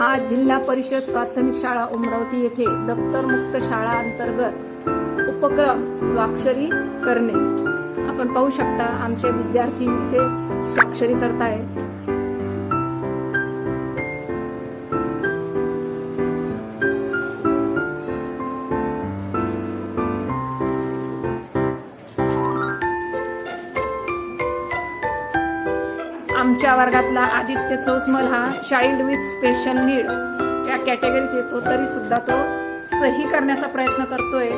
आज जिल्हा परिषद प्राथमिक शाळा अमरावती येथे दप्तरमुक्त शाळा अंतर्गत उपक्रम स्वाक्षरी करणे. आपण पाहू शकता आमचे विद्यार्थी इथे स्वाक्षरी करताय आमच्या वर्गातला आदित्य चौथमल हा चाइल्ड विथ स्पेशल नीड या कॅटेगरीत येतो तरी सुद्धा तो सही करण्याचा प्रयत्न करतोय.